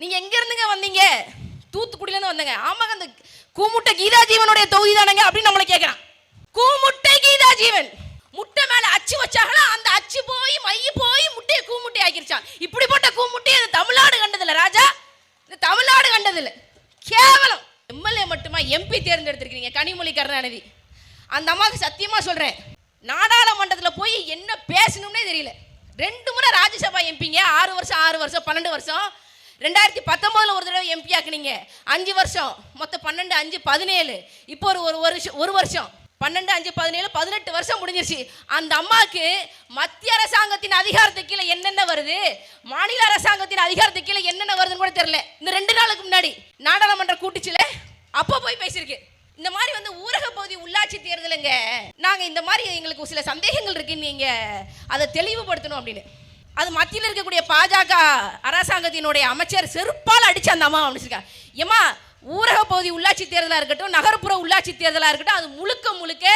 நீங்க எங்க இருந்துங்க வந்தீங்க? தூத்துக்குடியில இருந்து வந்தங்க. ஆமாங்க அந்த கூமுட்டை கீதா ஜீவனுடைய தொகுதி தானங்க அப்படின்னு நம்மளை கேட்குறான் கூமுட்டை கீதா ஜீவன் முட்டை மேல அச்சு வச்சாங்களா? அந்த அச்சு போய் மைய போய் முட்டையை கூமுட்டை ஆக்கிருச்சான். இப்படிப்பட்ட கூமுட்டையை இந்த தமிழ்நாடு கண்டதில்ல ராஜா. இந்த தமிழ்நாடு கண்டதில்ல. கேவலம். எம்எல்ஏ மட்டுமா எம்பி தேர்ந்தெடுத்திருக்கீங்க கனிமொழி கருணாநிதி அந்த அம்மாவுக்கு சத்தியமா சொல்றேன். நாடாளுமன்றத்தில் போய் என்ன பேசணும்னே தெரியல. ரெண்டு முறை ராஜ்யசபா எம்பிங்க ஆறு வருஷம் ஆறு வருஷம் பன்னெண்டு வருஷம் ரெண்டாயிரத்தி பத்தொம்போதில் ஒரு தடவை எம்பி ஆக்குனீங்க. அஞ்சு வருஷம். மொத்தம் பன்னெண்டு அஞ்சு பதினேழு. இப்போ ஒரு ஒரு வருஷம் ஒரு வருஷம். பன்னெண்டு அஞ்சு பதினேழு பதினெட்டு வருஷம் முடிஞ்சிருச்சு. அந்த அம்மாவுக்கு மத்திய அரசாங்கத்தின் அதிகாரத்துக்கு கீழே என்னென்ன வருது? மாநில அரசாங்கத்தின் அதிகாரத்துக்கு கீழே என்னென்ன வருதுன்னு கூட தெரியல. இந்த ரெண்டு நாளுக்கு முன்னாடி நாடாளுமன்ற கூட்டுச்சுல அப்போ போய் பேசியிருக்கு. இந்த மாதிரி வந்து ஊரக பகுதி உள்ளாட்சி தேர்தலுங்க. நாங்கள் இந்த மாதிரி எங்களுக்கு சில சந்தேகங்கள் இருக்குன்னு நீங்கள் அதை தெளிவுபடுத்தணும் அப்படின்னு. அது மத்தியில் இருக்கக்கூடிய பாஜக அரசாங்கத்தினுடைய அமைச்சர் செருப்பால் அடிச்சு அந்த அம்மா அமைச்சிருக்காங்க ஏமா ஊரக பகுதி உள்ளாட்சி தேர்தலாக இருக்கட்டும் நகர்ப்புற உள்ளாட்சி தேர்தலாக இருக்கட்டும் அது முழுக்க முழுக்க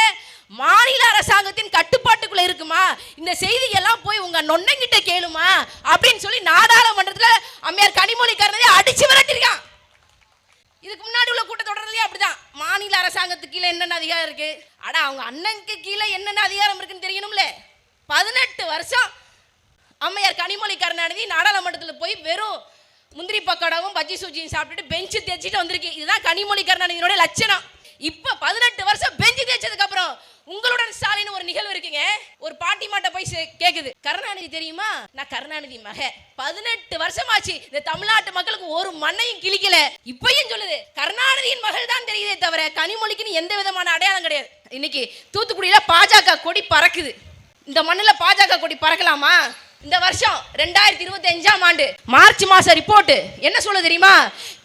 மாநில அரசாங்கத்தின் கட்டுப்பாட்டுக்குள்ள இருக்குமா? இந்த செய்தியெல்லாம் போய் உங்க நொன்னங்கிட்ட கேளுமா? அப்படின்னு சொல்லி நாடாளுமன்றத்தில் அம்மையார் கனிமொழி கருணாநிதி அடிச்சு விரட்டிருக்கான். இதுக்கு முன்னாடி உள்ள கூட்டத்தொடர்லயே அப்படிதான். மாநில அரசாங்கத்துக்கு கீழே என்னென்ன அதிகாரம் இருக்கு? அட அவங்க அண்ணனுக்கு கீழே என்னென்ன அதிகாரம் இருக்குன்னு தெரியணும்ல. பதினெட்டு வருஷம் அம்மையார் கனிமொழி கருணாநிதி நாடாளுமன்றத்தில் போய் வெறும் முந்திரி பக்கோடாவும் பஜ்ஜி சூஜியும் சாப்பிட்டுட்டு பெஞ்சு தேய்ச்சிட்டு வந்திருக்கு இதுதான் கனிமொழி கருணாநிதியினுடைய லட்சணம். இப்போ பதினெட்டு வருஷம் பெஞ்சு தேய்ச்சதுக்கு அப்புறம் உங்களுடன் ஸ்டாலின் ஒரு நிகழ்வு இருக்குங்க. ஒரு பாட்டி மாட்ட போய் சே- கேக்குது. கருணாநிதி தெரியுமா? நான் கருணாநிதி மக. பதினெட்டு வருஷமாச்சு. இந்த தமிழ்நாட்டு மக்களுக்கு ஒரு மண்ணையும் கிழிக்கல. இப்பயும் சொல்லுது கருணாநிதியின் மகள் தான் தெரியுதே தவிர கனிமொழிக்குன்னு எந்த விதமான அடையாளம் கிடையாது. இன்னைக்கு தூத்துக்குடியில பாஜக கொடி பறக்குது. இந்த மண்ணில் பாஜக கொடி பறக்கலாமா? இந்த வருஷம் ரெண்டாயிரத்தி இருபத்தி அஞ்சாம் ஆண்டு மார்ச் மாச ரிப்போர்ட் என்ன சொல்ல தெரியுமா?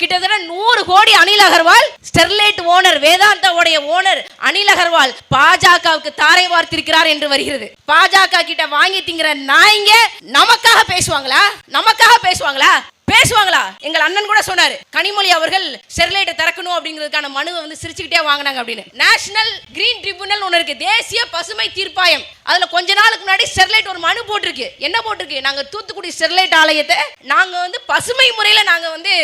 கிட்டத்தட்ட நூறு கோடி அனில் அகர்வால் ஸ்டெர்லைட் ஓனர் வேதாந்தாவுடைய ஓனர் அனில் அகர்வால் பாஜகவுக்கு தாரை வார்த்திருக்கிறார் என்று வருகிறது. பாஜக கிட்ட வாங்கி திங்கிற நாய்ங்க நமக்காக பேசுவாங்களா? நமக்காக பேசுவாங்களா? பேசுவாங்களா? எங்கள் அண்ணன் கூட சொன்னாரு கனிமொழி அவர்கள் ஸ்டெர்லைட்டை திறக்கணும் அப்படிங்கிறதுக்கான மனுவை வந்து சிரிச்சுக்கிட்டே வாங்கினாங்க அப்படின்னு. நேஷனல் கிரீன் ட்ரிபியூனல் ஒன்று இருக்கு தேசிய பசுமை தீர்ப்பாயம். அதுல கொஞ்ச நாளுக்கு முன்னாடி ஸ்டெர்லைட் ஒரு மனு போட்டிருக்கு. என்ன போட்டிருக்கு? நாங்க தூத்துக்குடி ஸ்டெர்லைட் ஆலயத்தை நாங்க வந்து பசுமை முறையில நாங்க வந்து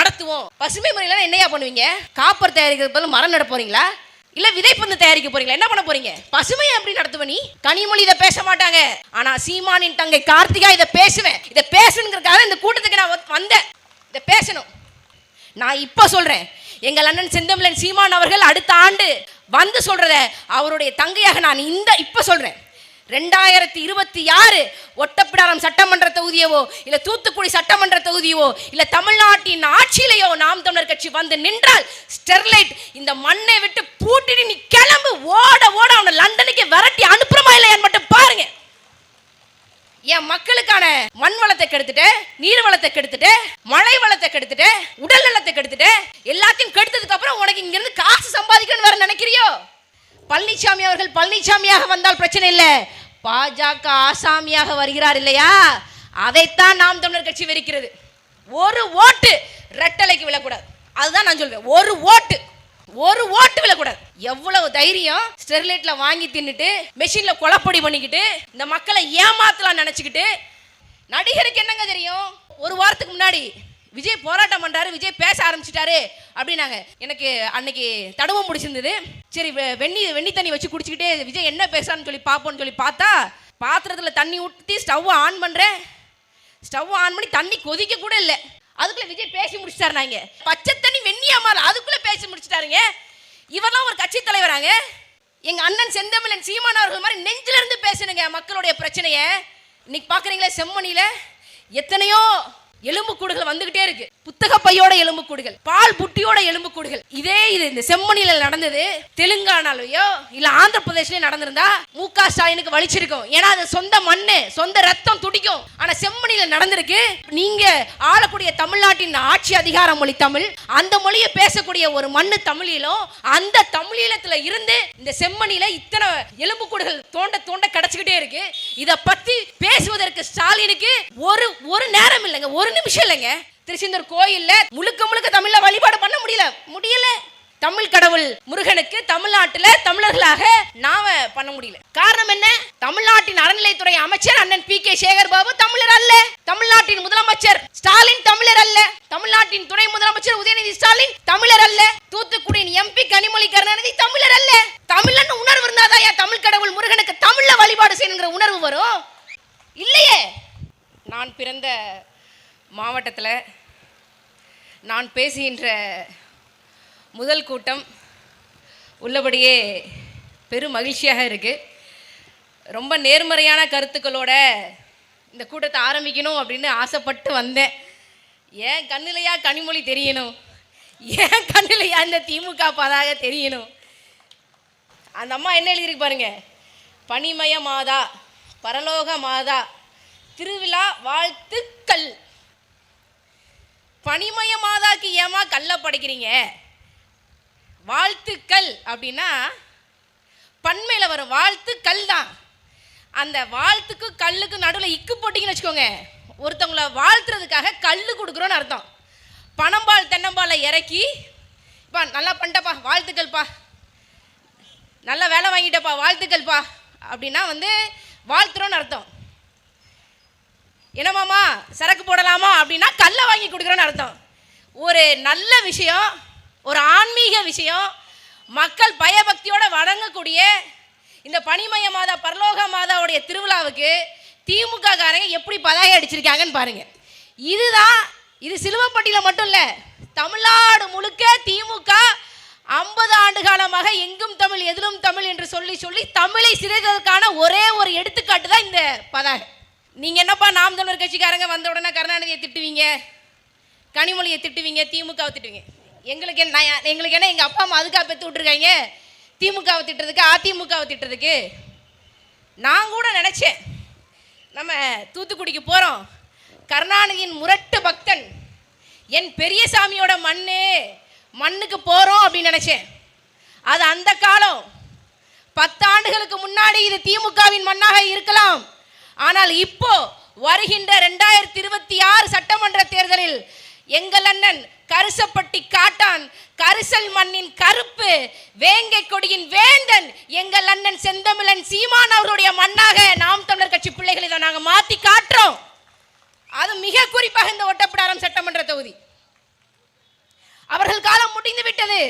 நடத்துவோம். பசுமை முறையில என்னையா பண்ணுவீங்க? காப்பர் தயாரிக்கிறது பதில் மரம் நட போறீங்களா? இல்ல விதைப்பந்து தயாரிக்க போறீங்களா? என்ன பண்ண போறீங்க? பசுமையை எப்படி நடத்துவ நீ? கனிமொழி இதை பேச மாட்டாங்க. ஆனா சீமானின் தங்கை கார்த்திகா இதை பேசுவேன். இதை பேசணுங்கிறதுக்காக இந்த கூட்டத்துக்கு நான் வந்தேன். இதை பேசணும். நான் இப்ப சொல்றேன். எங்கள் அண்ணன் செந்தமிழன் சீமான் அவர்கள் அடுத்த ஆண்டு வந்து சொல்றத அவருடைய தங்கையாக நான் இந்த இப்ப சொல்றேன். ரெண்டாயிரத்தி இருபத்தி ஆறு ஒட்டப்பிடாரம் சட்டமன்ற தொகுதியவோ இல்ல தூத்துக்குடி சட்டமன்ற தொகுதியோ இல்ல தமிழ்நாட்டின் ஆட்சியிலேயோ நாம் தமிழர் கட்சி வந்து நின்றால் ஸ்டெர்லைட் இந்த மண்ணை விட்டு பூட்டிட்டு நீ கிளம்பு ஓட ஓட அவனை லண்டனுக்கு விரட்டி அனுப்புறமா இல்லையான்னு மட்டும் பாருங்க. என் மக்களுக்கான மண் வளத்தை கெடுத்துட்டு நீர் வளத்தை கெடுத்துட்டு மழை வளத்தை கெடுத்துட்டு உடல் நலத்தை கெடுத்துட்டு எல்லாத்தையும் கெடுத்ததுக்கு அப்புறம் உனக்கு இங்கிருந்து காசு சம்பாதிக்கணும்னு வேற நினைக்கிறியோ? பழனிசாமி அவர்கள் பழனிசாமியாக வந்தால் பிரச்சனை இல்லை. பாஜக ஆசாமியாக வருகிறார் இல்லையா? அதைத்தான் நாம் தமிழர் கட்சி வெறுக்கிறது. ஒரு ஓட்டு ரெட்டலைக்கு விழக்கூடாது. அதுதான் நான் சொல்வேன் ஒரு ஓட்டு. ஒரு ஓட்டு விழக்கூடாது. எவ்வளவு தைரியம்? ஸ்டெர்லைட்ல வாங்கி தின்னுட்டு மெஷின்ல கொலப்படி பண்ணிக்கிட்டு இந்த மக்களை ஏமாத்தலாம் நினைச்சுக்கிட்டு நடிகருக்கு என்னங்க தெரியும்? ஒரு வாரத்துக்கு முன்னாடி விஜய் போராட்டம் பண்ணுறாரு விஜய் பேச ஆரம்பிச்சிட்டாரு அப்படின்னாங்க. எனக்கு அன்னைக்கு தடவும் முடிச்சிருந்தது. சரி வெ- வெண்ணி வெண்ணி தண்ணி வச்சு குடிச்சிக்கிட்டே விஜய் என்ன பேசுறான்னு சொல்லி பார்ப்போம்னு சொல்லி பார்த்தா பாத்திரத்தில் தண்ணி ஊற்றி ஸ்டவ் ஆன் பண்ணுறேன் ஸ்டவ் ஆன் பண்ணி தண்ணி கொதிக்க கூட இல்லை. அதுக்குள்ளே விஜய் பேசி முடிச்சிட்டாருங்க பச்சை தண்ணி வெண்ணியா மாறல அதுக்குள்ளே பேசி முடிச்சிட்டாருங்க. இவரெல்லாம் ஒரு கட்சி தலைவராங்க. எங்கள் அண்ணன் செந்தமிழன் சீமான் அவர்கள் மாதிரி நெஞ்சிலிருந்து பேசணுங்க மக்களுடைய பிரச்சனையை. இன்னைக்கு பார்க்குறீங்களே செம்மணியில். எத்தனையோ எலும்புக்கூடுகள் வந்துகிட்டே இருக்கு. புத்தக பையோட எலும்புக்கூடுகள் பால் புட்டியோட எலும்புக்கூடுகள் இதே இது இந்த செம்மணியில நடந்தது. தெலுங்கானாலயோ இல்ல ஆந்திர பிரதேஷ்லயோ நடந்திருந்தா மு க ஸ்டாலினுக்கு வலிச்சிருக்கும். ஏன்னா அது சொந்த மண்ணு சொந்த ரத்தம் துடிக்கும். ஆனா செம்மணியில நடந்திருக்கு. நீங்க ஆளக்கூடிய தமிழ்நாட்டின் ஆட்சி அதிகார மொழி தமிழ். அந்த மொழியை பேசக்கூடிய ஒரு மண்ணு தமிழிலும் அந்த தமிழீழத்துல இருந்து இந்த செம்மணியில இத்தனை எலும்புக்கூடுகள் தோண்ட தோண்ட கிடைச்சுக்கிட்டே இருக்கு. இத பத்தி பேசுவதற்கு ஸ்டாலினுக்கு ஒரு ஒரு நேரம் இல்லைங்க. ஒரு ஒரு நிமிஷம் இல்லைங்க. திருச்செந்தூர் கோயில்ல முழுக்க முழுக்க தமிழ்ல வழிபாடு பண்ண முடியல. முடியல. தமிழ் கடவுள் முருகனுக்கு தமிழ்நாட்டுல தமிழர்களாக நாம பண்ண முடியல. காரணம் என்ன? தமிழ்நாட்டின் அறநிலைத்துறை அமைச்சர் அண்ணன் பி கே சேகர் பாபு தமிழர் அல்ல. தமிழ்நாட்டின் முதலமைச்சர் ஸ்டாலின் தமிழர் அல்ல. தமிழ்நாட்டின் துணை முதலமைச்சர் உதயநிதி ஸ்டாலின் தமிழர் அல்ல. தூத்துக்குடியின் எம்பி கனிமொழி கருணாநிதி தமிழர் அல்ல. தமிழன் உணர்வு இருந்தாதான் ஏன் தமிழ் கடவுள் முருகனுக்கு தமிழ்ல வழிபாடு செய்யணுங்கிற உணர்வு வரும்? இல்லையே. நான் பிறந்த மாவட்டத்தில் நான் பேசுகின்ற முதல் கூட்டம் உள்ளபடியே பெரும் மகிழ்ச்சியாக இருக்குது ரொம்ப நேர்மறையான கருத்துக்களோட இந்த கூட்டத்தை ஆரம்பிக்கணும் அப்படின்னு ஆசைப்பட்டு வந்தேன். ஏன் கண்ணிலையா கனிமொழி தெரியணும். ஏன் கண்ணிலையா இந்த திமுக பதாக தெரியணும். அந்த அம்மா என்ன எழுதியிருக்கு பாருங்க. பனிமய மாதா பரலோக மாதா திருவிழா வாழ்த்துக்கள். பனிமய மாதாக்கு ஏமா கல்ல படைக்கிறீங்க? வாழ்த்துக்கள் அப்படின்னா பன்மையில் வரும் வாழ்த்துக்கள் தான். அந்த வாழ்த்துக்கு கல்லுக்கு நடுவில் இக்கு போட்டிங்கன்னு வச்சுக்கோங்க. ஒருத்தவங்கள வாழ்த்துறதுக்காக கல் கொடுக்குறோன்னு அர்த்தம். பனம்பால் தென்னம்பாலை இறக்கி இப்போ நல்லா பண்ணிட்டப்பா வாழ்த்துக்கள்ப்பா. நல்ல வேலை வாங்கிட்டப்பா வாழ்த்துக்கள்ப்பா. அப்படின்னா வந்து வாழ்த்துறோன்னு அர்த்தம். என்னமாமா சரக்கு போடலாமா அப்படின்னா கல்லை வாங்கி கொடுக்குறோன்னு அர்த்தம். ஒரு நல்ல விஷயம் ஒரு ஆன்மீக விஷயம் மக்கள் பயபக்தியோட வணங்கக்கூடிய இந்த பனிமய மாதா பரலோக மாதாவுடைய திருவிழாவுக்கு திமுக காரங்க எப்படி பதாகை அடிச்சிருக்காங்கன்னு பாருங்க. இதுதான் இது சிலுவப்பட்டியில் மட்டும் இல்லை தமிழ்நாடு முழுக்க திமுக ஐம்பது ஆண்டு காலமாக எங்கும் தமிழ் எதிலும் தமிழ் என்று சொல்லி சொல்லி தமிழை சிதைத்ததற்கான ஒரே ஒரு எடுத்துக்காட்டு தான் இந்த பதாகை. நீங்கள் என்னப்பா நாம் தமிழர் கட்சிக்காரங்க வந்த உடனே கருணாநிதியை திட்டுவீங்க? கனிமொழியை திட்டுவீங்க திமுகவை திட்டுவீங்க. எங்களுக்கு என்ன எங்களுக்கு என்ன எங்கள் அப்பா அம்மா அதுக்காக பெற்று விட்ருக்காங்க திமுகவை திட்டுறதுக்கு அதிமுகவை திட்டுறதுக்கு? நான் கூட நினச்சேன் நம்ம தூத்துக்குடிக்கு போகிறோம் கருணாநிதியின் முரட்டு பக்தன் என் பெரியசாமியோட மண்ணு மண்ணுக்கு போகிறோம் அப்படின்னு நினச்சேன். அது அந்த காலம். பத்தாண்டுகளுக்கு முன்னாடி இது திமுகவின் மண்ணாக இருக்கலாம். ஆனால் இப்போ வருகின்ற ரெண்டாயிரத்தி இருபத்தி ஆறு சட்டமன்ற தேர்தலில் எங்கள் அண்ணன் கரிசப்பட்டி காட்டான் கரிசல் மண்ணின் கருப்பு வேங்கை கொடியின் வேந்தன் எங்கள் அண்ணன் செந்தமிழன் சீமான் அவருடைய மண்ணாக நாம் தமிழர் கட்சி பிள்ளைகளை தான் நாங்கள் மாற்றி காட்டுறோம். அது மிக குறிப்பாக இந்த ஒட்டப்பிடாரம் சட்டமன்ற தொகுதி. அவர்கள் காலம் முடிந்து விட்டது.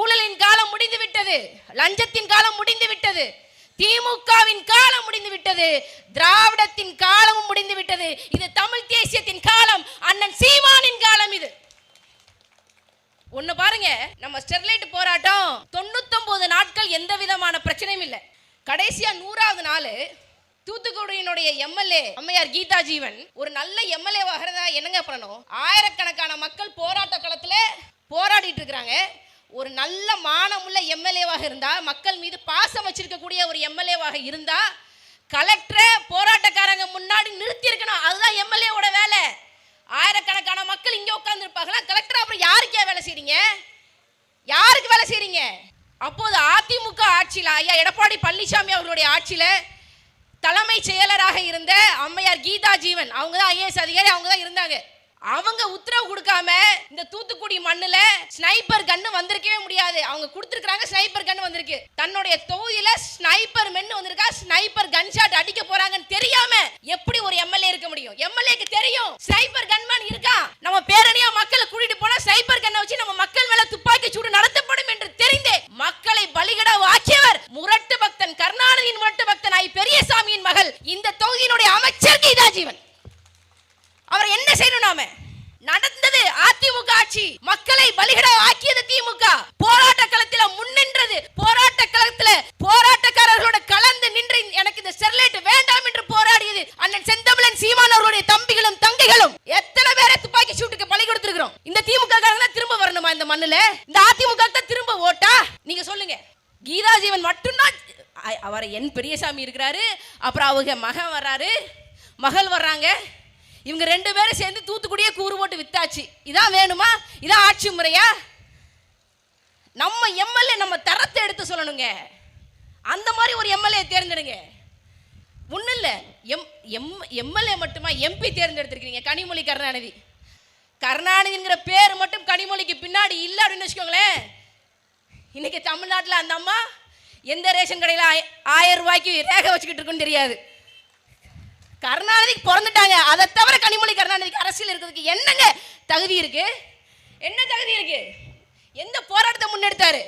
ஊழலின் காலம் முடிந்து விட்டது. லஞ்சத்தின் காலம் முடிந்து விட்டது. திமுகவின் காலம் முடிந்து விட்டது. திராவிடத்தின் காலமும் முடிந்து விட்டது. இது தமிழ் தேசியத்தின் காலம். அண்ணன் சீமானின் காலம் இது. ஒண்ணு பாருங்க நம்ம ஸ்டெர்லைட் போராட்டம் தொண்ணூத்தொன்பது நாட்கள் எந்த விதமான பிரச்சனையும் இல்லை. கடைசியா நூறாவது நாள் தூத்துக்குடியினுடைய எம்எல்ஏ அம்மையார் கீதா ஜீவன் ஒரு நல்ல எம்எல்ஏ ஆகிறதா என்னங்க பண்ணணும்? ஆயிரக்கணக்கான மக்கள் போராட்ட களத்தில் போராடிட்டு இருக்கிறாங்க. ஒரு நல்ல மானமுள்ள எம்எல்ஏவாக இருந்தால் மக்கள் மீது பாசம் வச்சிருக்கக்கூடிய ஒரு எம்எல்ஏவாக இருந்தால் கலெக்டரை போராட்டக்காரங்க முன்னாடி நிறுத்தியிருக்கணும். அதுதான் எம்எல்ஏவோட வேலை. ஆயிரக்கணக்கான மக்கள் இங்கே உட்காந்துருப்பாங்களா கலெக்டர் அப்புறம் யாருக்கே வேலை செய்கிறீங்க யாருக்கு வேலை செய்கிறீங்க அப்போது அதிமுக ஆட்சியில் ஐயா எடப்பாடி பழனிசாமி அவர்களுடைய ஆட்சியில் தலைமைச் செயலராக இருந்த அம்மையார் கீதா ஜீவன் அவங்க தான் ஐஏஎஸ் அதிகாரி அவங்க தான் இருந்தாங்க. அவங்க உத்தரவு கொடுக்காம இந்த தூத்துக்குடி மண்ணுல ஸ்னைப்பர் கன்னு வந்திருக்கவே முடியாது. அவங்க கொடுத்துருக்காங்க ஸ்னைப்பர் கன்னு வந்திருக்கு. தன்னுடைய தொகுதியில ஸ்னைப்பர் மென்னு வந்திருக்கா ஸ்னைப்பர் கன் ஷாட் அடிக்க போறாங்கன்னு தெரியாம எப்படி ஒரு எம்எல்ஏ இருக்க முடியும்? எம்எல்ஏக்கு தெரியும். ஸ்னைப்பர் கன்மேன் இருக்கா? நம்ம பேரணியா மக்களை கூட்டிட்டு போனா ஸ்னைப்பர் கன்னை வச்சு நம்ம மக்கள் மேல துப்பாக்கி சூடு நடத்தப்படும் என்று தெரிந்தே மக்களை பலிகடா ஆக்கியவர் முரட்டு பக்தன் கருணாநிதியின் முரட்டு பக்தன் ஐ பெரியசாமியின் மகள் இந்த தொகுதியினுடைய அமைச்சர் கீதா ஜீவன் அவர் என்ன செய்யணும் நாம? நடந்தது அதிமுக ஆட்சி. மக்களை பலிகடா ஆக்கியது திமுக. போராட்ட களத்துல முன்னின்றது போராட்ட களத்தில் போராட்டக்காரர்களோட கலந்து நின்று எனக்கு இந்த ஸ்டெர்லைட் வேண்டாம் என்று போராடியது அண்ணன் செந்தமிழன் சீமான் அவர்களுடைய தம்பிகளும் தங்கைகளும். எத்தனை பேரை துப்பாக்கி சூட்டுக்கு பலி கொடுத்திருக்கிறோம்? இந்த திமுக திரும்ப வரணுமா இந்த மண்ணுல? இந்த அதிமுக தான் திரும்ப ஓட்டா? நீங்க சொல்லுங்க. கீதாஜீவன் மட்டும்தான் அவர் என் பெரியசாமி இருக்கிறாரு. அப்புறம் அவங்க மகன் வர்றாரு. மகள் வர்றாங்க. இவங்க ரெண்டு பேரும் சேர்ந்து தூத்துக்குடியே கூறு போட்டு வித்தாச்சு. இதான் வேணுமா? இதான் ஆட்சி முறையா? நம்ம எம்எல்ஏ நம்ம தரத்தை எடுத்து சொல்லணுங்க. அந்த மாதிரி ஒரு எம்எல்ஏ தேர்ந்தெடுங்க. ஒன்றும் இல்லை. எம் எம் எம்எல்ஏ மட்டுமா? எம்பி தேர்ந்தெடுத்திருக்கிறீங்க. கனிமொழி கருணாநிதி. கருணாநிதிங்கிற பேர் மட்டும் கனிமொழிக்கு பின்னாடி இல்லை அப்படின்னு வச்சுக்கோங்களேன். இன்னைக்கு தமிழ்நாட்டில் அந்த அம்மா எந்த ரேஷன் கடையில் ஆயிரம் ரூபாய்க்கு ரேகை வச்சுக்கிட்டு இருக்குன்னு தெரியாது. கருணாநிதிக்கு பிறந்துட்டாங்க. அதை தவிர கனிமொழி கருணாநிதிக்கு அரசியல் இருக்கிறதுக்கு என்னங்க தகுதி இருக்கு? என்ன தகுதி இருக்கு? எந்த போராட்டத்தை முன்னெடுத்தாரு?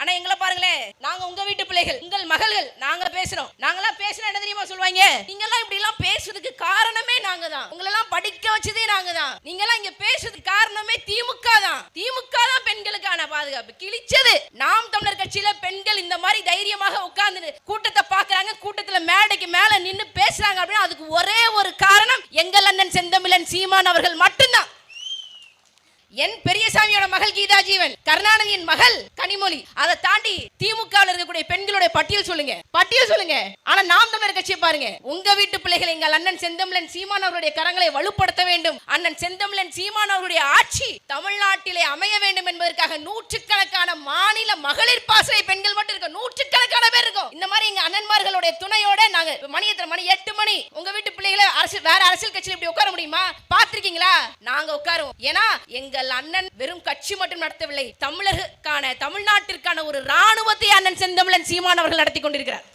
ஆனா எங்களை பாருங்களேன். நாங்க உங்க வீட்டு பிள்ளைகள் உங்கள் மகள்கள். நாங்க பேசுறோம். நாங்களாம் பேசினா என்ன தெரியுமா சொல்லுவாங்க? நீங்க எல்லாம் இப்படி எல்லாம் பேசுறதுக்கு காரணமே நாங்க தான் உங்களை எல்லாம் படிக்க வச்சதே நாங்க தான் நீங்க எல்லாம் இங்க பேசுறதுக்கு காரணமே திமுக தான் திமுக பெண்களுக்கான பாதுகாப்பு. கிழிச்சது. நாம் தமிழர் கட்சியில பெண்கள் இந்த மாதிரி தைரியமாக உட்கார்ந்து கூட்டத்தை பாக்குறாங்க கூட்டத்துல மேடைக்கு மேல நின்னு பேசுறாங்க அப்படின்னா அதுக்கு ஒரே ஒரு காரணம் எங்கள் அண்ணன் செந்தமிழன் சீமான் அவர்கள் மட்டும்தான். என் பெரியசாமியோட மகள் கீதா ஜீவன் கருணாநிதியின் மகள் கனிமொழி. அதை தாண்டி திமுக இருக்கக்கூடிய பெண்களுடைய பட்டியல் சொல்லுங்க. பட்டியல் சொல்லுங்க. ஆனா நாம் தமிழர் கட்சியை பாருங்க. உங்க வீட்டு பிள்ளைகள் எங்கள் அண்ணன் செந்தமிழன் சீமான் அவருடைய கரங்களை வலுப்படுத்த வேண்டும். அண்ணன் செந்தமிழன் சீமான் அவருடைய ஆட்சி தமிழ்நாட்டிலே அமைய வேண்டும் என்பதற்காக நூற்றுக்கணக்கான மாநில மகளிர் பாசறை பெண்கள் மட்டும் இருக்க நூற்றுக்கணக்கான பேர் இருக்கும் இந்த மாதிரி எங்க அவருடைய துணையோட நாங்க மணி எத்தனை மணி? எட்டு மணி. உங்க வீட்டு பிள்ளைகளை அரசியல் வேற அரசியல் கட்சியில் இப்படி உட்கார முடியுமா? பாத்திருக்கீங்களா நாங்க உட்காருவோம். ஏன்னா எங்கள் அண்ணன் வெறும் கட்சி மட்டும் நடத்தவில்லை தமிழருக்கான தமிழ்நாட்டிற்கான ஒரு ராணுவத்தை அண்ணன் செந்தமிழன் சீமான் அவர்கள் நடத்தி கொண்டிருக்கிறார்.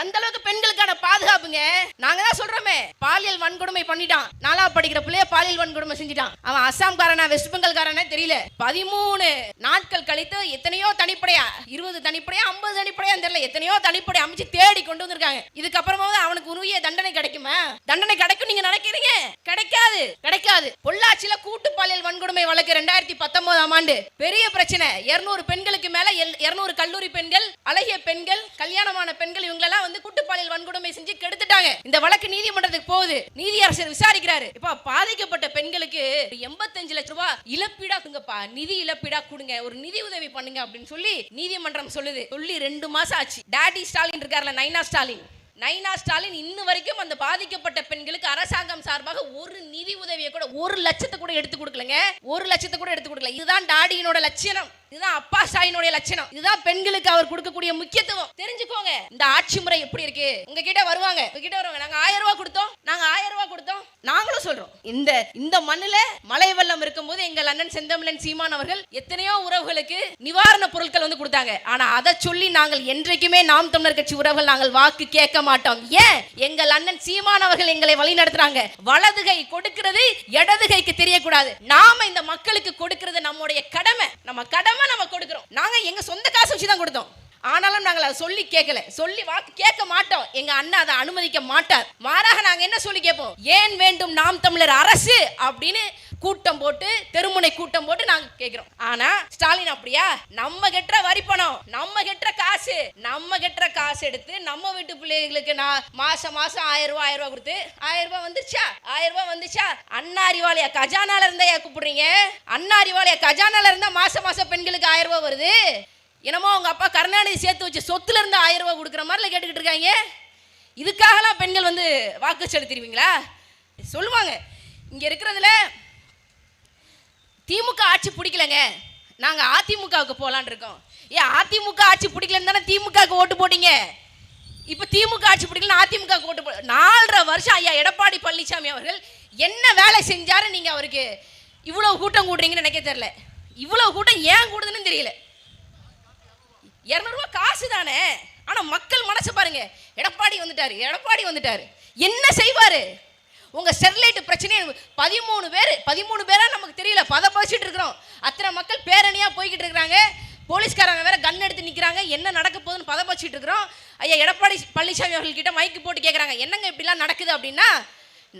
அந்த அளவுக்கு பெண்களுக்கான பாதுகாப்புங்க. நாங்க தான் சொல்றோமே பாலியல் வன்கொடுமை பண்ணிட்டான். நாலா படிக்கிற பிள்ளைய பாலியல் வன்கொடுமை செஞ்சுட்டான். அவன் அஸ்ஸாம்காரனா வெஸ்ட் பெங்கால்காரனா தெரியல. பதிமூணு நாட்கள் கழித்து எத்தனையோ தனிப்படையா இருபது தனிப்படையா ஐம்பது தனிப்படையா தெரியல. எத்தனையோ தனிப்படை அமைச்சு தேடி கொண்டு வந்திருக்காங்க. இதுக்கப்புறமாவது அவனுக்கு உரிய தண்டனை கிடைக்குமா? தண்டனை கிடைக்கும் நீங்க நினைக்கிறீங்க? கிடைக்காது கிடைக்காது. பொள்ளாச்சியில கூட்டு பாலியல் வன்கொடுமை வழக்கு ரெண்டாயிரத்தி பத்தொன்பதாம் ஆண்டு. பெரிய பிரச்சனை. இருநூறு பெண்களுக்கு மேல இருநூறு கல்லூரி பெண்கள் அழகிய பெண்கள் கல்யாணமான பெண்கள் இவங்களெல்லாம் வந்து கூட்டு வன்கொடுமை செஞ்சு கெடுத்துட்டாங்க. இந்த வழக்கு நீதிமன்றத்துக்கு போகுது. நீதியரசர் விசாரிக்கிறாரு. இப்ப பாதிக்கப்பட்ட பெண்களுக்கு எண்பத்தஞ்சு லட்ச ரூபாய் இழப்பீடா கொடுங்கப்பா. நிதி இழப்பீடா கொடுங்க. ஒரு நிதி உதவி பண்ணுங்க அப்படின்னு சொல்லி நீதிமன்றம் சொல்லுது. சொல்லி ரெண்டு மாசம் ஆச்சு. டாடி ஸ்டாலின் இருக்கார்ல நைனா ஸ்டாலின் நைனா ஸ்டாலின் இன்னும் வரைக்கும் அந்த பாதிக்கப்பட்ட பெண்களுக்கு அரசாங்கம் சார்பாக ஒரு நிதி உதவியை கூட ஒரு லட்சத்தை கூட எடுத்து கொடுக்கலங்க. ஒரு லட்சத்தை கூட எடுத்து கொடுக்கல. இதுதான் டாடியினோட லட்சணம் இதுதான் அப்பா சாயினுடைய லட்சணம். இதுதான் பெண்களுக்கு அவர் கொடுக்கக்கூடிய முக்கியத்துவம். தெரிஞ்சுக்கோங்க இந்த ஆட்சி முறை எப்படி இருக்கு? உங்ககிட்ட வருவாங்க. உங்ககிட்ட வருவாங்க. நாங்க ஆயிரம் ரூபாய் கொடுத்தோம். நாங்க ஆயிரம் ரூபாய் கொடுத்தோம். நாங்களும் சொல்றோம். இந்த இந்த மண்ணுல மழை வெள்ளம் இருக்கும்போது எங்கள் அண்ணன் செந்தமிழன் சீமான் அவர்கள் எத்தனையோ உறவுகளுக்கு நிவாரண பொருட்கள் வந்து கொடுத்தாங்க. ஆனா அதை சொல்லி நாங்கள் என்றைக்குமே நாம் தமிழர் கட்சி உறவுகள் நாங்கள் வாக்கு கேட்க மாட்டோம். ஏன்? எங்கள் அண்ணன் சீமான் அவர்கள் எங்களை வழி நடத்துறாங்க. வலதுகை கொடுக்கிறது இடதுகைக்கு தெரியக்கூடாது. நாம இந்த மக்களுக்கு கொடுக்கிறது நம்முடைய கடமை. நம்ம கடமை நம்ம கொடுக்குறோம். நாங்க எங்க சொந்த காசு வச்சு தான் கொடுத்தோம். ஆனாலும் நாங்கள் அதை சொல்லி கேட்கல. சொல்லி வாக்கு கேட்க மாட்டோம். எங்க அண்ணா அதை அனுமதிக்க மாட்டார். மாறாக நாங்க என்ன சொல்லி கேட்போம்? ஏன் வேண்டும் நாம் தமிழர் அரசு? அப்படின்னு கூட்டம் போட்டு தெருமுனை கூட்டம் போட்டு நாங்க கேக்குறோம். ஆனா ஸ்டாலின் அப்படியா? நம்ம கெட்ட வரி பணம் நம்ம கெட்ட காசு நம்ம கெட்ட காசு எடுத்து நம்ம வீட்டு பிள்ளைகளுக்கு நான் மாசம் மாசம் ஆயிரம் ரூபாய் ஆயிரம் ரூபாய் கொடுத்து ஆயிரம் ரூபாய் வந்துச்சா ஆயிரம் ரூபாய் வந்துச்சா அண்ணா அறிவாலயா கஜானால இருந்தா ஏன் கூப்பிடுறீங்க? அண்ணா அறிவாலயா கஜானால இருந்தா மாசம் மாசம் பெண்களுக்கு ஆயிரம் ரூபாய் வருது? என்னமோ அவங்க அப்பா கருணாநிதி சேர்த்து வச்சு சொத்துல இருந்து ஆயிரம் ரூபாய் கொடுக்குற மாதிரில கேட்டுக்கிட்டு இருக்காங்க. இதுக்காகலாம் பெண்கள் வந்து வாக்கு செலுத்திடுவீங்களா? சொல்லுவாங்க. இங்க இருக்கிறதுல திமுக ஆட்சி பிடிக்கலங்க. நாங்க அதிமுகவுக்கு போலான்னு இருக்கோம். ஏன் அதிமுக ஆட்சி பிடிக்கலன்னு தானே திமுகவுக்கு ஓட்டு போட்டீங்க? இப்ப திமுக ஆட்சி பிடிக்கல அதிமுக ஓட்டு போ நாலரை வருஷம் ஐயா எடப்பாடி பழனிசாமி அவர்கள் என்ன வேலை செஞ்சாரு நீங்க அவருக்கு? இவ்வளவு கூட்டம் கூடுறீங்கன்னு நினைக்க தெரியல. இவ்வளவு கூட்டம் ஏன் கூடுதுன்னு தெரியல. இரநூறுவா காசு தானே. ஆனா மக்கள் மனசு பாருங்க. எடப்பாடி வந்துட்டாரு எடப்பாடி வந்துட்டாரு. என்ன செய்வாரு? உங்க ஸ்டெர்லைட் பிரச்சனை பதிமூணு பேர் பதிமூணு பேரா நமக்கு தெரியல. பத பதிச்சுட்டு இருக்கிறோம். அத்தனை மக்கள் பேரணியா போய்கிட்டு இருக்கிறாங்க. போலீஸ்காரங்க வேற கன் எடுத்து நிக்கிறாங்க. என்ன நடக்க போகுதுன்னு பத இருக்கிறோம். ஐயா எடப்பாடி பழனிசாமி அவர்கள்கிட்ட மைக்கு போட்டு கேட்குறாங்க என்னங்க இப்படிலாம் நடக்குது அப்படின்னா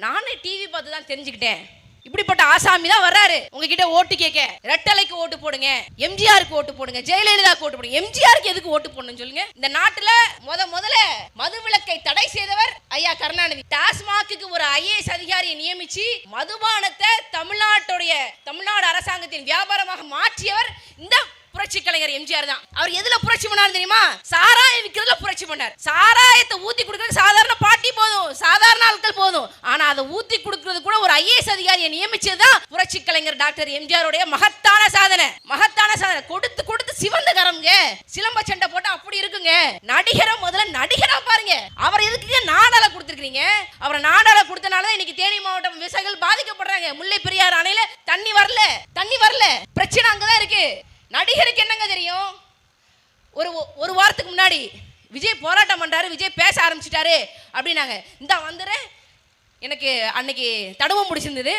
நானே டிவி பார்த்து தான் தெரிஞ்சுக்கிட்டேன். இப்படிப்பட்ட ஆசாமி தான் வர்றாரு. உங்ககிட்ட ஓட்டு கேட்க. ரெட்டலைக்கு ஓட்டு போடுங்க. எம்ஜிஆருக்கு ஓட்டு போடுங்க. ஜெயலலிதாக்கு ஓட்டு போடுங்க. எம்ஜிஆருக்கு எதுக்கு ஓட்டு போடணும்னு சொல்லுங்க. இந்த நாட்டுல முத முதல்ல மது விளக்கை தடை செய்தவர் ஐயா கருணாநிதி. டாஸ்மாக்கு ஒரு ஐஏஎஸ் அதிகாரியை நியமிச்சு மதுபானத்தை தமிழ்நாட்டுடைய தமிழ்நாடு அரசாங்கத்தின் வியாபாரமாக மாற்றியவர் இந்த புரட்சி கலைஞர் எம்ஜிஆர் தான். அவர் எதுல புரட்சி பண்ணார் தெரியுமா? சாராயம் விற்கிறதுல புரட்சி பண்ணார். சாராயத்தை ஊத்தி கொடுக்கறது சாதாரண பாட்டி போதும். சாதாரண ஆட்கள் போதும். ஆனா அதை ஊத்தி கொடுக்கறது கூட ஒரு ஐஏஎஸ் அதிகாரியை நியமிச்சது தான் புரட்சி கலைஞர் டாக்டர் எம்ஜிஆருடைய மகத்தான சாதனை. மகத்தான சாதனை. கொடுத்து கொடுத்து சிவந்த கரம்ங்க. சிலம்ப சண்டை போட்டு அப்படி இருக்குங்க. நடிகரை முதல்ல நடிகரா பாருங்க. அவர் எதுக்குங்க நாடால கொடுத்துருக்கீங்க அவரை நாடால கொடுத்தனால தான் இன்னைக்கு தேனி மாவட்டம் விவசாயிகள் பாதிக்கப்படுறாங்க. முல்லை பெரியார் அணையில தண்ணி வரல. தண்ணி வரல. பிரச்சனை அங்கதான் இருக்கு. நடிகருக்கு என்னங்க தெரியும்? ஒரு ஒரு வாரத்துக்கு முன்னாடி விஜய் போராட்டம் பண்ணுறாரு விஜய் பேச ஆரம்பிச்சிட்டாரு அப்படின்னாங்க. இந்த வந்துடுறேன் எனக்கு அன்னைக்கு தடுவம் முடிச்சிருந்தது.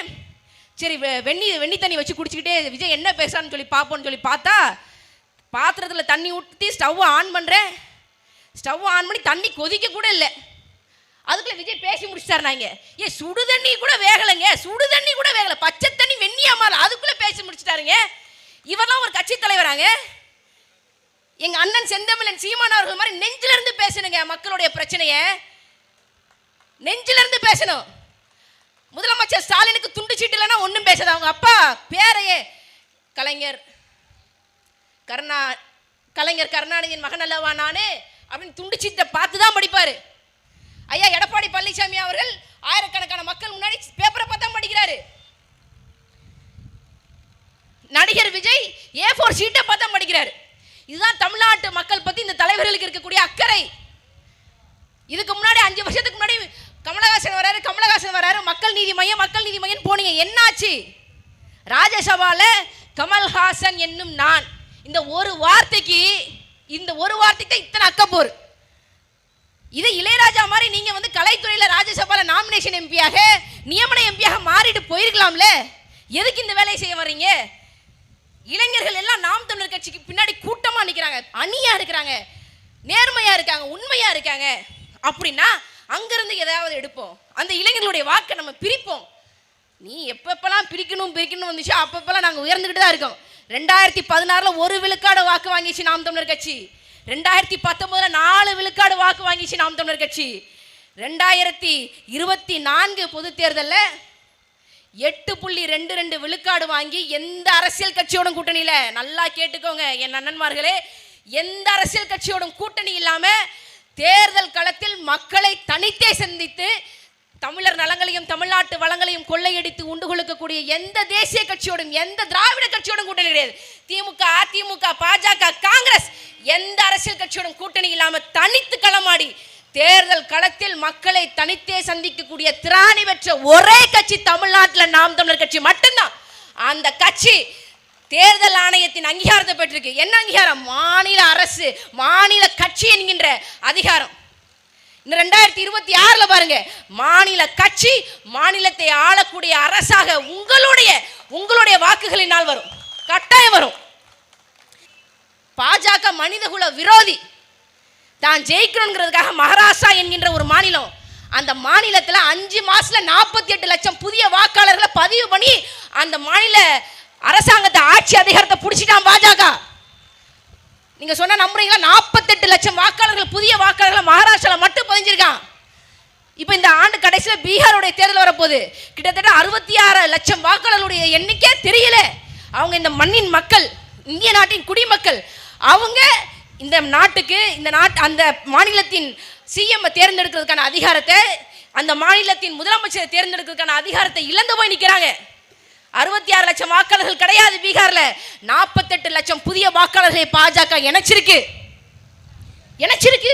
சரி வெண்ணி வெண்ணி தண்ணி வச்சு குடிச்சிக்கிட்டே விஜய் என்ன பேசுறான்னு சொல்லி பார்ப்போம்னு சொல்லி பார்த்தா பாத்திரத்தில் தண்ணி ஊற்றி ஸ்டவ் ஆன் பண்ணுறேன் ஸ்டவ் ஆன் பண்ணி தண்ணி கொதிக்க கூட இல்லை. அதுக்குள்ளே விஜய் பேசி முடிச்சிட்டாரு நாங்க. ஏ சுடு தண்ணி கூட வேகலைங்க. சுடு தண்ணி கூட வேகலை. பச்சை தண்ணி வெண்ணியாக மாறல. அதுக்குள்ளே பேசி முடிச்சிட்டாருங்க. இவரெல்லாம் ஒரு கட்சி தலைவராங்க? எங்க அண்ணன் செந்தமிழன் சீமான் அவர்கள் மாதிரி நெஞ்சில இருந்து பேசணுங்க மக்களுடைய பிரச்சனைய. நெஞ்சில இருந்து பேசணும். முதலமைச்சர் ஸ்டாலினுக்கு துண்டு சீட்டு இல்லைன்னா ஒன்றும் பேசாது. அவங்க அப்பா பேரையே கலைஞர் கருணா கலைஞர் கருணாநிதியின் மகன் அல்லவா நானே? அப்படின்னு துண்டு சீட்டை பார்த்து தான் படிப்பாரு. ஐயா எடப்பாடி பழனிசாமி அவர்கள் ஆயிரக்கணக்கான மக்கள் முன்னாடி பேப்பரை பார்த்தா படிக்கிறாரு. நடிகர் விஜய் ஏ ஃபோர் ஷீட்டை பார்த்தா படிக்கிறார். இதுதான் தமிழ்நாட்டு மக்கள் பற்றி இந்த தலைவர்களுக்கு இருக்கக்கூடிய அக்கறை. இதுக்கு முன்னாடி அஞ்சு வருஷத்துக்கு முன்னாடி கமலஹாசன் வராரு கமலஹாசன் வராரு. மக்கள் நீதி மையம் மக்கள் நீதி மையம் போனீங்க. என்னாச்சு? ராஜ்யசபால கமல்ஹாசன் என்னும் நான் இந்த ஒரு வார்த்தைக்கு இந்த ஒரு வார்த்தைக்கு தான் இத்தனை அக்கப்போர். இதே இளையராஜா மாதிரி நீங்கள் வந்து கலைத்துறையில் ராஜசபாவில் நாமினேஷன் எம்பியாக நியமன எம்பியாக மாறிட்டு போயிருக்கலாம்ல? எதுக்கு இந்த வேலையை செய்ய வர்றீங்க? இளைஞர்கள் எல்லாம் நாம் தமிழர் கட்சிக்கு பின்னாடி கூட்டமா நிக்கிறாங்க. அணியா இருக்கிறாங்க. நேர்மையா இருக்காங்க உண்மையா இருக்காங்க. அப்படின்னா அங்கிருந்து ஏதாவது எடுப்போம். அந்த இளைஞர்களுடைய வாக்கை நம்ம பிரிப்போம். நீ எப்பப்பெல்லாம் பிரிக்கணும் பிரிக்கணும் வந்துச்சோ அப்பப்பெல்லாம் நாங்கள் உயர்ந்துக்கிட்டு தான் இருக்கோம். ரெண்டாயிரத்தி பதினாறுல ஒரு விழுக்காடு வாக்கு வாங்கிச்சு நாம் தமிழர் கட்சி. ரெண்டாயிரத்தி பத்தொன்பதுல நாலு விழுக்காடு வாக்கு வாங்கிச்சு நாம் தமிழர் கட்சி. ரெண்டாயிரத்தி இருபத்தி நான்கு பொது தேர்தலில் எட்டு புள்ளி ரெண்டு ரெண்டு விழுக்காடு வாங்கி எந்த அரசியல் கட்சியோடும் கூட்டணியில? நல்லா கேட்டுக்கோங்க என் அண்ணன்மார்களே எந்த அரசியல் கட்சியோடும் கூட்டணி இல்லாம தேர்தல் களத்தில் மக்களை தனித்தே சந்தித்து தமிழர் நலங்களையும் தமிழ்நாட்டு வளங்களையும் கொள்ளையடித்து உண்டு கொழுக்கக்கூடிய எந்த தேசிய கட்சியோடும் எந்த திராவிட கட்சியோடும் கூட்டணி கிடையாது. திமுக அதிமுக பாஜக காங்கிரஸ் எந்த அரசியல் கட்சியோடும் கூட்டணி இல்லாம தனித்து களமாடி தேர்தல் களத்தில் மக்களை தனித்தே சந்திக்கக்கூடிய திராணி பெற்ற ஒரே கட்சி தமிழ்நாட்டில் நாம் தமிழர் கட்சி மட்டும்தான். அந்த கட்சி தேர்தல் ஆணையத்தின் அங்கீகாரத்தை பெற்றிருக்கு. என்ன அங்கீகாரம்? மாநில அரசு மாநில கட்சி என்கின்ற அதிகாரம். இந்த ரெண்டாயிரத்தி இருபத்தி ஆறில் பாருங்க மாநில கட்சி மாநிலத்தை ஆளக்கூடிய அரசாக உங்களுடைய உங்களுடைய வாக்குகளினால் வரும். கட்டாயம் வரும். பாஜக மனிதகுல விரோதி. தான் ஜெயிக்கணுங்கிறதுக்காக மகாராஷ்டிரா என்கின்ற ஒரு மாநிலம். அந்த மாநிலத்தில் அஞ்சு மாதத்தில் நாற்பத்தி எட்டு லட்சம் புதிய வாக்காளர்களை பதிவு பண்ணி அந்த மாநில அரசாங்கத்தை ஆட்சி அதிகாரத்தை பிடிச்சிட்டான் பாஜக. நீங்கள் சொன்ன நம்புறீங்களா? நாற்பத்தெட்டு லட்சம் வாக்காளர்கள் புதிய வாக்காளர்களை மகாராஷ்டிராவில் மட்டும் பதிஞ்சிருக்கான். இப்போ இந்த ஆண்டு கடைசியில் பீகாருடைய தேர்தல் வரப்போகுது. கிட்டத்தட்ட அறுபத்தி ஆறு லட்சம் வாக்காளர்களுடைய எண்ணிக்கை தெரியல. அவங்க இந்த மண்ணின் மக்கள் இந்திய நாட்டின் குடிமக்கள். அவங்க இந்த நாட்டுக்கு இந்த நாட் அந்த மாநிலத்தின் சிஎம் தேர்ந்தெடுக்கிறதுக்கான அதிகாரத்தை அந்த மாநிலத்தின் முதலமைச்சரை தேர்ந்தெடுக்கிறதுக்கான அதிகாரத்தை இழந்து போய் நிற்கிறாங்க அறுபத்தி ஆறு லட்சம் வாக்காளர்கள் கிடையாது பீகார்ல. நாற்பத்தெட்டு லட்சம் புதிய வாக்காளர்களை பாஜக இணைச்சிருக்கு. இணைச்சிருக்கு.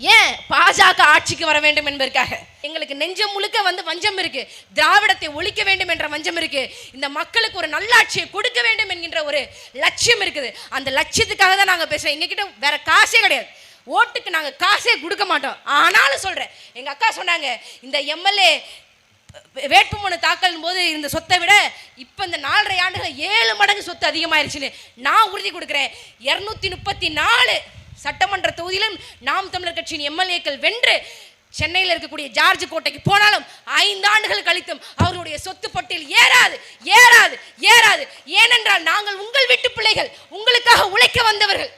ஏன் பாஜக ஆட்சிக்கு வர வேண்டும் என்பதற்காக? எங்களுக்கு நெஞ்சம் முழுக்க வந்து வஞ்சம் இருக்கு. திராவிடத்தை ஒழிக்க வேண்டும் என்ற வஞ்சம் இருக்கு. இந்த மக்களுக்கு ஒரு நல்லாட்சியை கொடுக்க வேண்டும் என்கின்ற ஒரு லட்சியம் இருக்குது. அந்த லட்சியத்துக்காக தான் நாங்கள் பேசுறோம். எங்ககிட்ட வேற காசே கிடையாது. ஓட்டுக்கு நாங்கள் காசே கொடுக்க மாட்டோம். ஆனாலும் சொல்றேன். எங்க அக்கா சொன்னாங்க இந்த எம்எல்ஏ வேட்புமனு தாக்கல் போது இந்த சொத்தை விட இப்போ இந்த நாலரை ஆண்டுகள் ஏழு மடங்கு சொத்து அதிகமாயிருச்சுன்னு நான் உறுதி கொடுக்குறேன். இரநூத்தி முப்பத்தி நாலு சட்டமன்ற தொகுதியிலும் நாம் தமிழர் கட்சியின் எம்எல்ஏக்கள் வென்று சென்னையில் இருக்கக்கூடிய ஜார்ஜ் கோட்டைக்கு போனாலும் ஐந்து ஆண்டுகள் கழித்தும் அவருடைய சொத்து பட்டியல் ஏறாது ஏறாது ஏறாது. ஏனென்றால் நாங்கள் உங்கள் வீட்டு பிள்ளைகள் உங்களுக்காக உழைக்க வந்தவர்கள்.